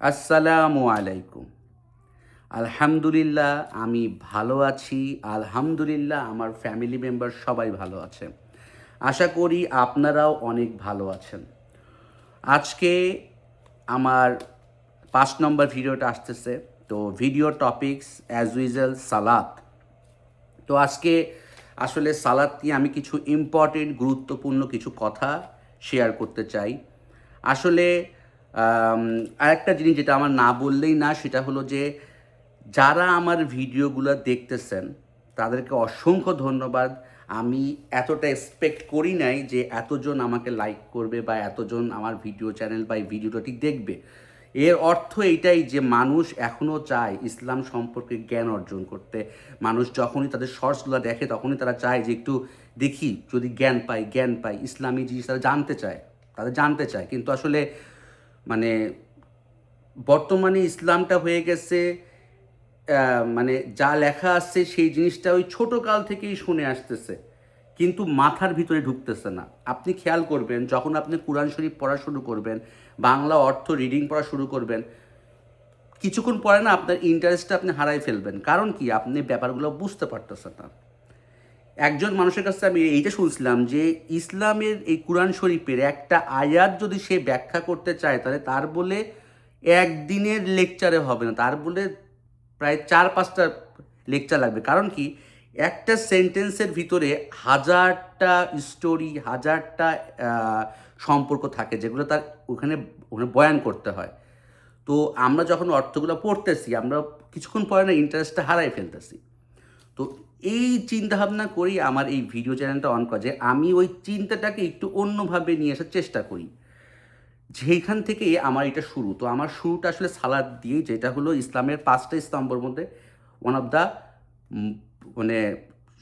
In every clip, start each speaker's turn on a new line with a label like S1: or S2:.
S1: আসসালামু আলাইকুম। আলহামদুলিল্লাহ, আমি ভালো আছি। আলহামদুলিল্লাহ, আমার ফ্যামিলি মেম্বার সবাই ভালো আছে। আশা করি আপনারাও অনেক ভালো আছেন। আজকে আমার পাঁচ নম্বর ভিডিওটা আসতেছে। তো ভিডিও টপিকস অ্যাজ ইউজুয়াল সালাত। তো আজকে আসলে সালাদ নিয়ে আমি কিছু ইম্পর্টেন্ট গুরুত্বপূর্ণ কিছু কথা শেয়ার করতে চাই। আসলে আরেকটা জিনিস যেটা আমার না বললেই না, সেটা হলো যে যারা আমার ভিডিওগুলো দেখতেছেন, তাদেরকে অসংখ্য ধন্যবাদ। আমি এতটা এক্সপেক্ট করি নাই যে এতজন আমাকে লাইক করবে বা এতজন আমার ভিডিও চ্যানেল বা এই ভিডিওটি দেখবে। এর অর্থ এইটাই যে মানুষ এখনও চায় ইসলাম সম্পর্কে জ্ঞান অর্জন করতে। মানুষ যখনই তাদের শর্টসগুলো দেখে, তখনই তারা চায় যে একটু দেখি, যদি জ্ঞান পাই জ্ঞান পাই, ইসলামী জিনিস তারা জানতে চায় তাদের জানতে চায়। কিন্তু আসলে মানে বর্তমানে ইসলামটা হয়ে গেছে মানে যা লেখা আসছে সেই জিনিসটা ওই ছোট কাল থেকেই শুনে আসতেছে, কিন্তু মাথার ভিতরে ঢুকতেছে না। আপনি খেয়াল করবেন, যখন আপনি কোরআন শরীফ পড়া শুরু করবেন, বাংলা অর্থ রিডিং পড়া শুরু করবেন, কিছুক্ষণ পরে না আপনার ইন্টারেস্টটা আপনি হারাই ফেলবেন। কারণ কি? আপনি ব্যাপারগুলো বুঝতে পারতেছেন না। একজন মানুষের কাছে আমি এইটা শুনছিলাম যে ইসলামের এই কোরআন শরীফের একটা আয়াত যদি সে ব্যাখ্যা করতে চায়, তাহলে তার বলে একদিনের লেকচারে হবে না। তার বলে প্রায় চার, পাঁচটা লেকচার লাগবে। কারণ কি? একটা সেন্টেন্সের ভিতরে হাজারটা স্টোরি, হাজারটা সম্পর্ক থাকে যেগুলো তার ওখানে ওখানে বয়ান করতে হয়। তো আমরা যখন অর্থগুলো পড়তেছি, আমরা কিছুক্ষণ পরে না ইন্টারেস্টটা হারাই ফেলতেছি। তো এই চিন্তাভাবনা করেই আমার এই ভিডিও চ্যানেলটা অন করা যে আমি ওই চিন্তাটাকে একটু অন্যভাবে নিয়ে আসার চেষ্টা করি। যেখান থেকে আমার এটা শুরু, তো আমার শুরুটা আসলে সালাদ দিয়ে যেটা হলো ইসলামের পাঁচটা স্তম্ভের মধ্যে ওয়ান অফ দ্য মানে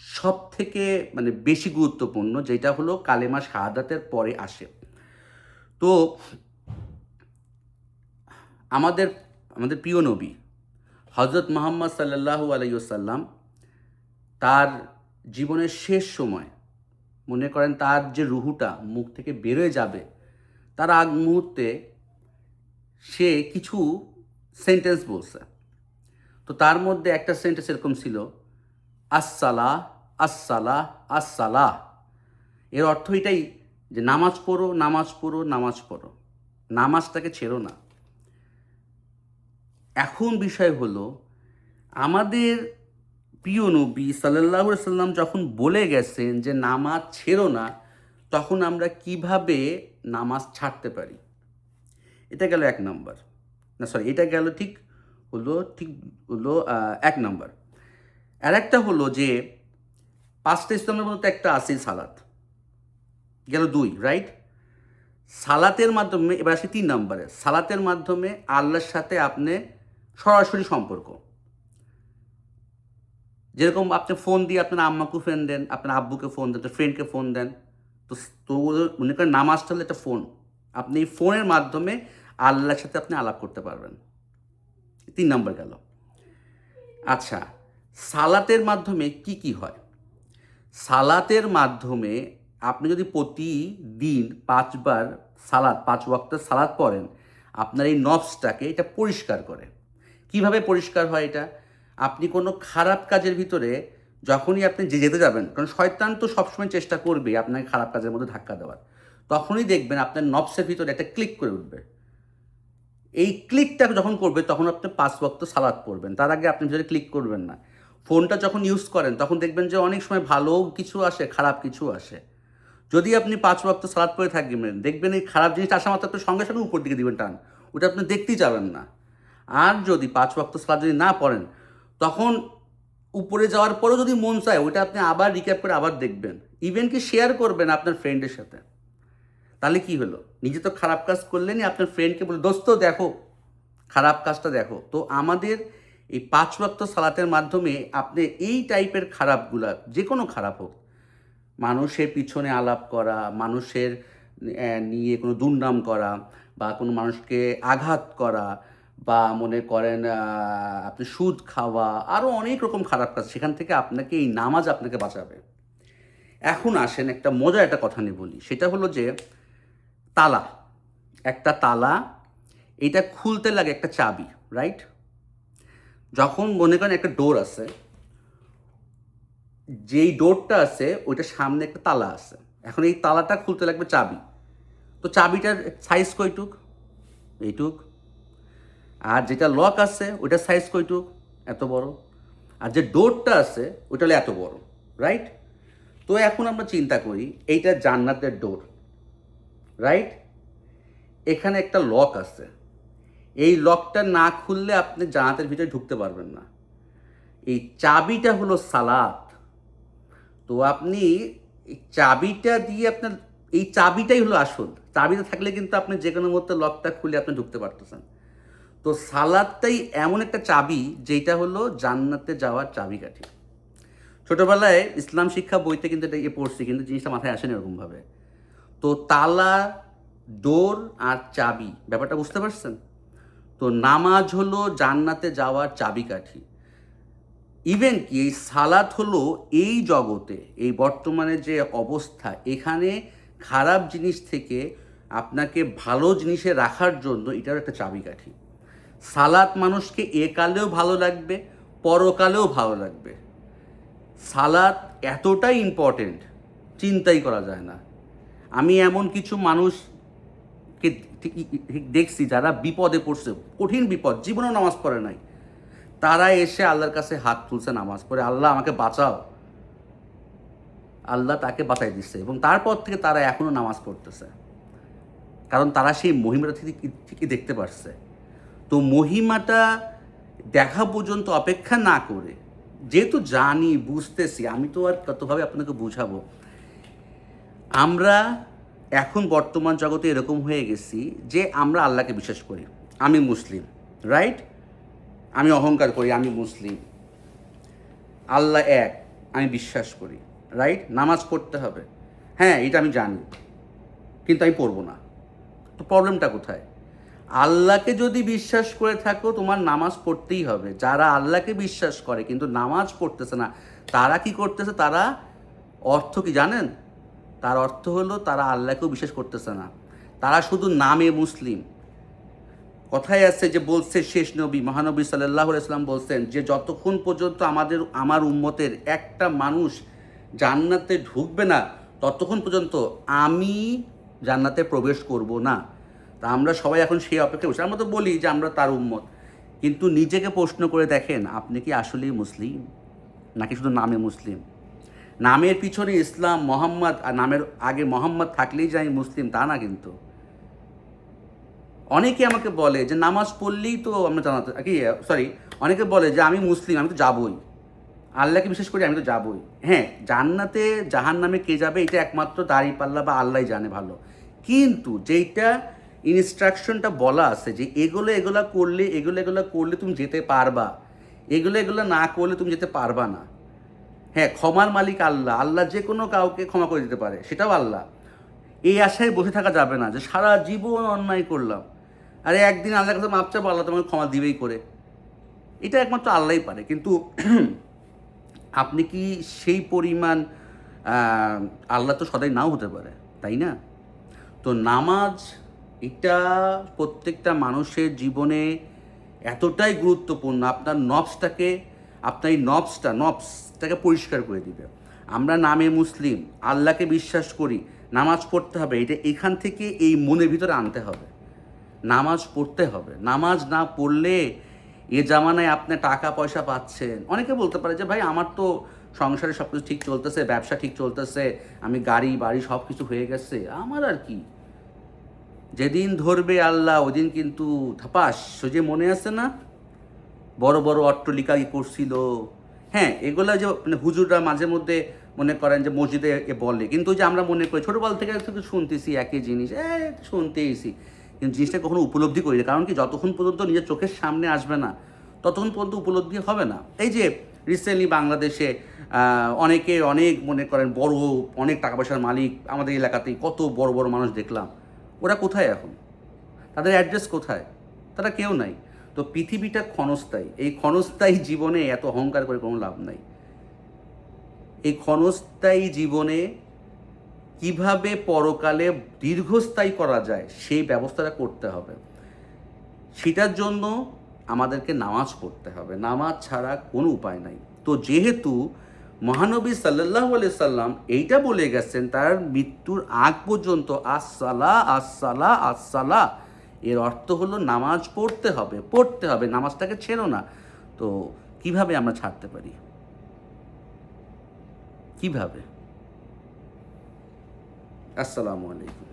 S1: সব থেকে মানে বেশি গুরুত্বপূর্ণ যেটা হলো কালেমা শাহাদাতের পরে আসে। তো আমাদের আমাদের প্রিয় নবী হজরত মোহাম্মদ সাল্লাহু আলাইসাল্লাম তার জীবনের শেষ সময়, মনে করেন তার যে রুহুটা মুখ থেকে বেরোয় যাবে, তার আগ মুহূর্তে সে কিছু সেন্টেন্স বলছে। তো তার মধ্যে একটা সেন্টেন্স এরকম ছিল, আসসালাহ আসসালাহ আসসালাহ। এর অর্থ এটাই যে নামাজ পড়ো নামাজ পড়ো নামাজ পড়ো। নামাজটাকে ছেড়ো না। এখন বিষয় হলো, আমাদের প্রিয় নবী সাল্লাহ সাল্লাম যখন বলে গেছেন যে নামাজ ছেড়ো না, তখন আমরা কীভাবে নামাজ ছাড়তে পারি? এটা গেল এক নম্বর। না সরি এটা গেল ঠিক হলো ঠিক হলো এক নম্বর। আর একটা হলো যে পাঁচটা ইসলামের মধ্যে একটা আছে সালাত। গেল দুই রাইট সালাতের মাধ্যমে, এবার আসি তিন নম্বরে। সালাতের মাধ্যমে আল্লাহর সাথে আপনি সরাসরি সম্পর্ক। যেরকম আপনি ফোন দিয়ে আপনার আম্মাকে ফোন দেন, আপনার আব্বুকে ফোন দেন, আপনার ফ্রেন্ডকে ফোন দেন, তো তো মনে করেন নামাজটা হলো একটা ফোন আপনি এই ফোনের মাধ্যমে আল্লাহর সাথে আপনি আলাপ করতে পারবেন। তিন নম্বর গেল। আচ্ছা সালাতের মাধ্যমে কি কি হয়? সালাতের মাধ্যমে আপনি যদি প্রতিদিন পাঁচবার সালাদ পাঁচ ওয়াক্ত সালাদ পড়েন, আপনার এই নবসটাকে এটা পরিষ্কার করে। কীভাবে পরিষ্কার হয় এটা? আপনি কোনো খারাপ কাজের ভিতরে যখনই আপনি যে যেতে যাবেন, কারণ শয়তান তো সবসময় চেষ্টা করবে আপনাকে খারাপ কাজের মধ্যে ধাক্কা দেওয়ার। তখনই দেখবেন আপনার নবসের ভিতরে একটা ক্লিক করে উঠবে। এই ক্লিকটা যখন করবে, তখন আপনি পাঁচ ওয়াক্ত সালাদ পড়বেন। তার আগে আপনি ভিতরে ক্লিক করবেন না। ফোনটা যখন ইউজ করেন, তখন দেখবেন যে অনেক সময় ভালো কিছু আসে, খারাপ কিছু আসে। যদি আপনি পাঁচ ওয়াক্ত সালাদ পড়ে থাকবেন, দেখবেন এই খারাপ জিনিসটা আসা মাত্র আপনি সঙ্গে সঙ্গে উপর দিকে দিবেন টান। ওটা আপনি দেখতেই যাবেন না। আর যদি পাঁচ ওয়াক্ত সালাদ যদি না পড়েন তখন উপরে যাওয়ার পরেও যদি মন চায় ওটা আপনি আবার রিক্যাপ করে আবার দেখবেন। ইভেন কি শেয়ার করবেন আপনার ফ্রেন্ডের সাথে। তাহলে কি হলো? নিজে তো খারাপ কাজ করলেনই আপনার ফ্রেন্ডকে বলে, দোস্ত, দেখো, খারাপ কাজটা দেখো। তো আমাদের এই পাঁচ ওয়াক্ত সালাতের মাধ্যমে আপনি এই টাইপের খারাপগুলা যে কোনো খারাপ হোক, মানুষের পিছনে আলাপ করা, মানুষের নিয়ে কোনো দুর্নাম করা বা কোনো মানুষকে আঘাত করা বা মনে করেন আপনি সুদ খাওয়া আরও অনেক রকম খারাপ কাজ সেখান থেকে আপনাকে এই নামাজ আপনাকে বাঁচাবে। এখন আসেন একটা মজার একটা কথা নিয়ে বলি। সেটা হলো যে, তালা। একটা তালা, এটা খুলতে লাগে একটা চাবি রাইট যখন মনে করেন একটা ডোর আছে, যেই ডোরটা আছে, ওইটার সামনে একটা তালা আছে। এখন এই তালাটা খুলতে লাগবে চাবি। তো চাবিটার সাইজ কয়টুক? এইটুক। আর যেটা লক আছে ওইটার সাইজ কয়টুক? এত বড়। আর যে ডোরটা আছে, ওইটা এত বড় রাইট তো এখন আমরা চিন্তা করি, এইটা জান্নাতের ডোর রাইট এখানে একটা লক আছে। এই লকটা না খুললে আপনি জান্নাতের ভিতরে ঢুকতে পারবেন না। এই চাবিটা হলো সালাত। তো আপনি এই চাবিটা দিয়ে আপনার, এই চাবিটাই হলো আসল। চাবিটা থাকলে কিন্তু আপনি যে কোনো মতো লকটা খুলে আপনি ঢুকতে পারতেছেন। তো সালাদটাই এমন একটা চাবি যেটা হলো জান্নাতে যাওয়ার চাবিকাঠি। ছোটবেলায় ইসলাম শিক্ষা বইতে কিন্তু এটা ইয়ে পড়ছি, কিন্তু জিনিসটা মাথায় আসেনি এরকমভাবে। তো তালা, ডোর আর চাবি, ব্যাপারটা বুঝতে পারছেন? তো নামাজ হলো জান্নাতে যাওয়ার চাবিকাঠি। ইভেন কি এই সালাত হলো এই জগতে, এই বর্তমানে যে অবস্থা, এখানে খারাপ জিনিস থেকে আপনাকে ভালো জিনিসে রাখার জন্য এটার একটা চাবিকাঠি। সালাত মানুষকে একালেও ভালো লাগবে, পরকালেও ভালো লাগবে। সালাত এতটাই ইম্পর্টেন্ট চিন্তাই করা যায় না। আমি এমন কিছু মানুষকে দেখছি যারা বিপদে পড়ছে, কঠিন বিপদ জীবনেও নামাজ পড়ে নাই। তারা এসে আল্লাহর কাছে হাত তুলছে, নামাজ পড়ে, আল্লাহ, আমাকে বাঁচাও। আল্লাহ তাকে বাঁচাই দিচ্ছে এবং তারপর থেকে তারা এখনও নামাজ পড়তেছে। কারণ তারা সেই মহিমাটা থেকে ঠিকই দেখতে পারছে। তো মহিমাটা দেখা পর্যন্ত অপেক্ষা না করে। যেহেতু জানি, বুঝতেছি, আমি তো আর কতভাবে আপনাকে বুঝাবো। আমরা এখন বর্তমান জগতে এরকম হয়ে গেছি যে আমরা আল্লাহকে বিশ্বাস করি। আমি মুসলিম রাইট আমি অহংকার করি, আমি মুসলিম। আল্লাহ এক, আমি বিশ্বাস করি রাইট নামাজ পড়তে হবে। হ্যাঁ এটা আমি জানি, কিন্তু আমি পড়ব না। তো প্রবলেমটা কোথায়? আল্লাহকে যদি বিশ্বাস করে থাকো, তোমার নামাজ পড়তেই হবে। যারা আল্লাহকে বিশ্বাস করে কিন্তু নামাজ পড়তেছে না, তারা কি করতেছে? তারা অর্থ কি জানেন? তার অর্থ হলো তারা আল্লাহকেও বিশ্বাস করতেছে না। তারা শুধু নামে মুসলিম। কথায় আছে যে, বলছে শেষ নবী, মহানবী সাল্লাহ ইসলাম বলছেন যে, যতক্ষণ পর্যন্ত আমাদের, আমার উম্মতের একটা মানুষ জান্নাতে ঢুকবে না, ততক্ষণ পর্যন্ত আমি জান্নাতে প্রবেশ করব না। তা আমরা সবাই এখন সেই অপেক্ষায় বসে আমরা তো বলি যে আমরা তার উম্মত। কিন্তু নিজেকে প্রশ্ন করে দেখেন, আপনি কি আসলেই মুসলিম? নাকি শুধু নামে মুসলিম? নামের পিছনে ইসলাম, মোহাম্মদ আর নামের আগে মোহাম্মদ থাকলেই যে আমি মুসলিম, তা না কিন্তু। অনেকে আমাকে বলে যে নামাজ পড়লেই তো আমরা জানাতে, কি সরি অনেকে বলে যে আমি মুসলিম, আমি তো যাবই। আল্লাহকে বিশেষ করে আমি তো যাবই। হ্যাঁ জান্নাতে জাহান নামে কে যাবে এটা একমাত্র দাঁড়িয়ে পাল্লা বা আল্লাহ জানে ভালো। কিন্তু যেইটা ইনস্ট্রাকশনটা বলা আছে যে এগুলো এগুলা করলে, এগুলো এগুলো করলে তুমি যেতে পারবা। এগুলো এগুলো না করলে তুমি যেতে পারবা না। হ্যাঁ ক্ষমার মালিক আল্লাহ। আল্লাহ যে কোনো কাউকে ক্ষমা করে দিতে পারে, সেটাও আল্লাহ। এই আশায় বসে থাকা যাবে না যে সারা জীবন অন্যায় করলাম। আরে একদিন আল্লাহর কাছে মাপ চাবো, আল্লাহ তোমাকে ক্ষমা দিবেই করে। এটা একমাত্র আল্লাহই পারে। কিন্তু আপনি কি সেই পরিমাণ আল্লাহ তো সদাই নাও হতে পারে, তাই না? তো নামাজ এটা প্রত্যেকটা মানুষের জীবনে এতটাই গুরুত্বপূর্ণ, আপনার নবসটাকে, আপনার এই নবসটা, নবসটাকে পরিষ্কার করে দিবে। আমরা নামে মুসলিম, আল্লাহকে বিশ্বাস করি, নামাজ পড়তে হবে, এটা এখান থেকে এই মনের ভিতরে আনতে হবে। নামাজ পড়তে হবে। নামাজ না পড়লে এ জামানায় আপনি টাকা পয়সা পাচ্ছেন। অনেকে বলতে পারে যে, ভাই, আমার তো সংসারে সব কিছু ঠিক চলতেছে, ব্যবসা ঠিক চলতেছে, আমি গাড়ি, বাড়ি সব কিছু হয়ে গেছে। আমার আর কি? যেদিন ধরবে আল্লাহ, ওদিন কিন্তু ধাপাস। সোজে মনে আছে না? বড় বড় অট্টলিকা ই করছিল। হ্যাঁ এগুলো যে মানে হুজুররা মাঝে মধ্যে মনে করেন যে মসজিদে এ বলে। কিন্তু যে আমরা মনে করি, ছোটোবেলা থেকে শুধু শুনতেছি একই জিনিস। এ, শুনতেইছি। কিন্তু জিনিসটা কখনো উপলব্ধি করি না। কারণ কি, যতক্ষণ পর্যন্ত নিজের চোখের সামনে আসবে না, ততক্ষণ পর্যন্ত উপলব্ধি হবে না। এই যে রিসেন্টলি বাংলাদেশে অনেকে অনেক মনে করেন বড়, অনেক টাকা পয়সার মালিক আমাদের এলাকাতেই কত বড় বড় মানুষ দেখলাম। ওরা কোথায় এখন? তাদের অ্যাড্রেস কোথায়? তারা কেউ নাই। তো পৃথিবীটা ক্ষণস্থায়ী। এই ক্ষণস্থায়ী জীবনে এত অহংকার করে কোনো লাভ নাই। এই ক্ষণস্থায়ী জীবনে কীভাবে পরকালে দীর্ঘস্থায়ী করা যায়, সেই ব্যবস্থাটা করতে হবে। সেটার জন্য আমাদেরকে নামাজ পড়তে হবে। নামাজ ছাড়া কোনো উপায় নাই। তো যেহেতু মহানবী সাল্লাহ সাল্লাম এইটা বলে গেছেন, তার মৃত্যুর আগ পর্যন্ত আসসালা আসসালা আসসালা। এর অর্থ হলো নামাজ পড়তে হবে পড়তে হবে, নামাজটাকে ছেড়ো না। তো কীভাবে আমরা ছাড়তে পারি? কীভাবে? আসসালামু আলাইকুম।